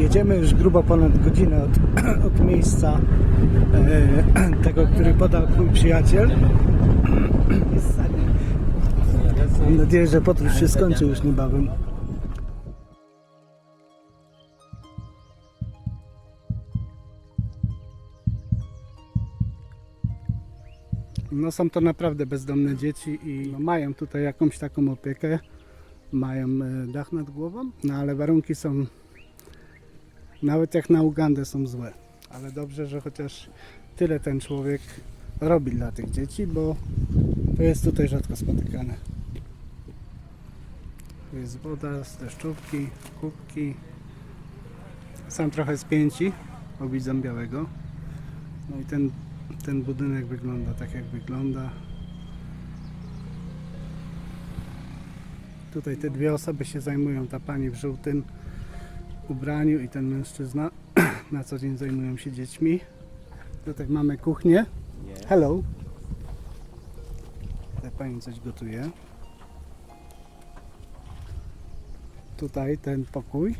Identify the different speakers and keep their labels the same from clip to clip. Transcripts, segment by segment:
Speaker 1: Jedziemy już grubo ponad godzinę od, od miejsca e, tego, który podał mój przyjaciel. Mam nadzieję, że podróż się skończy już niebawem. No są to naprawdę bezdomne dzieci i no, mają tutaj jakąś taką opiekę. Mają e, dach nad głową, no ale warunki są nawet jak na Ugandę są złe. Ale dobrze, że chociaż tyle ten człowiek robi dla tych dzieci, bo to jest tutaj rzadko spotykane. Jest woda z deszczówki, kubki. Są trochę spięci, widzą białego. No i ten, ten budynek wygląda tak jak wygląda. Tutaj te dwie osoby się zajmują, ta pani w żółtym ubraniu i ten mężczyzna na co dzień zajmują się dziećmi. Tutaj mamy kuchnię. Hello. Ta pani coś gotuje. Tutaj ten pokój.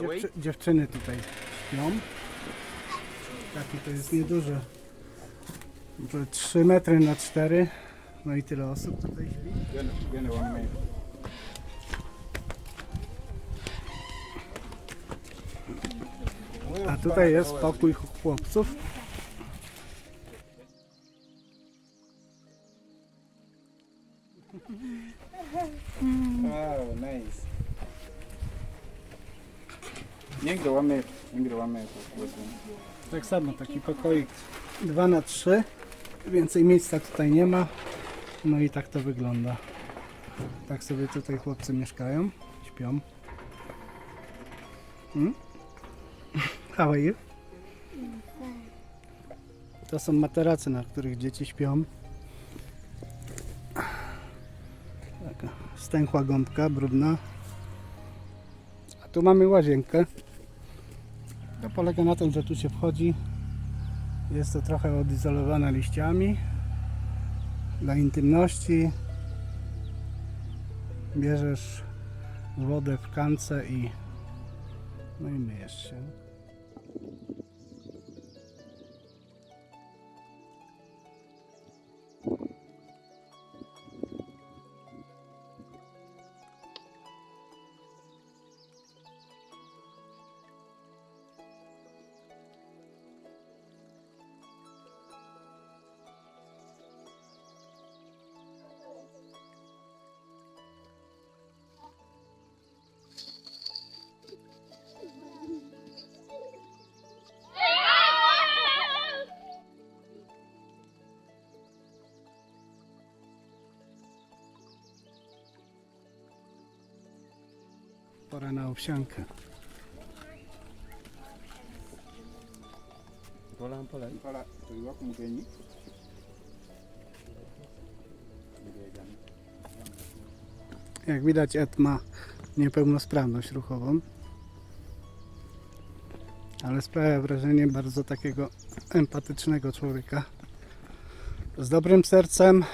Speaker 1: Dziewczy, dziewczyny tutaj śpią. Taki to jest nieduży. Może 3 metry na 4. No i tyle osób tutaj. A tutaj jest pokój chłopców.
Speaker 2: Oh, nice. Do łamy po prostu.
Speaker 1: Tak samo, taki pokoik 2 na 3 Więcej miejsca tutaj nie ma. No i tak to wygląda. Tak sobie tutaj chłopcy mieszkają, śpią. Hmm? How are you? To są materace, na których dzieci śpią. Taka stęchła gąbka, brudna. A tu mamy łazienkę. To polega na tym, że tu się wchodzi. Jest to trochę odizolowane liściami. Dla intymności. Bierzesz wodę w kance i no i myjesz się. Pora na owsiankę.
Speaker 2: Pola, pola. Pola, to jest wako mgeni.
Speaker 1: Jak widać Ed ma niepełnosprawność ruchową. Ale sprawia wrażenie bardzo takiego empatycznego człowieka. Z dobrym sercem.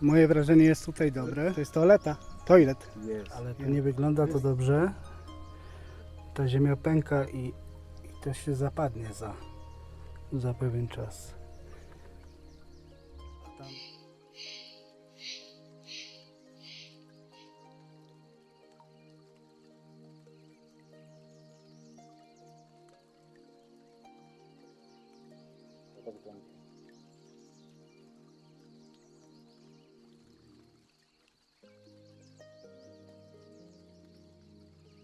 Speaker 1: Moje wrażenie jest tutaj dobre. To jest toaleta. Toilet.
Speaker 2: Yes.
Speaker 1: Ale to nie wygląda to dobrze. Ta ziemia pęka i, i to się zapadnie za, za pewien czas. A tam...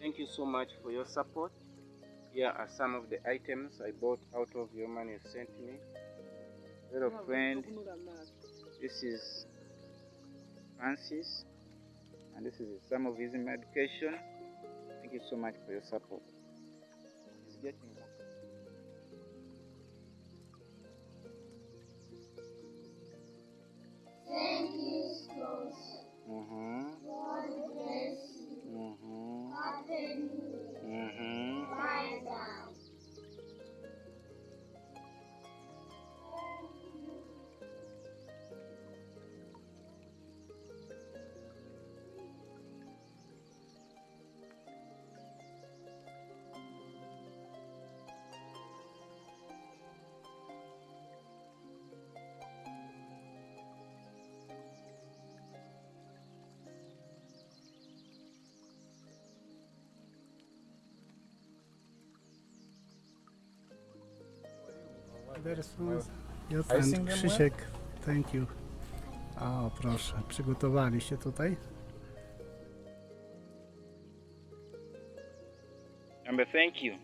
Speaker 3: Thank you so much for your support. Here are some of the items I bought out of your money you sent me. Little friend, this is Francis, and this is some of his medication. Thank you so much for your support. He's getting
Speaker 2: Sing them
Speaker 1: Krzysiek. Thank you. O, proszę, przygotowali się tutaj.
Speaker 3: Amber, thank you.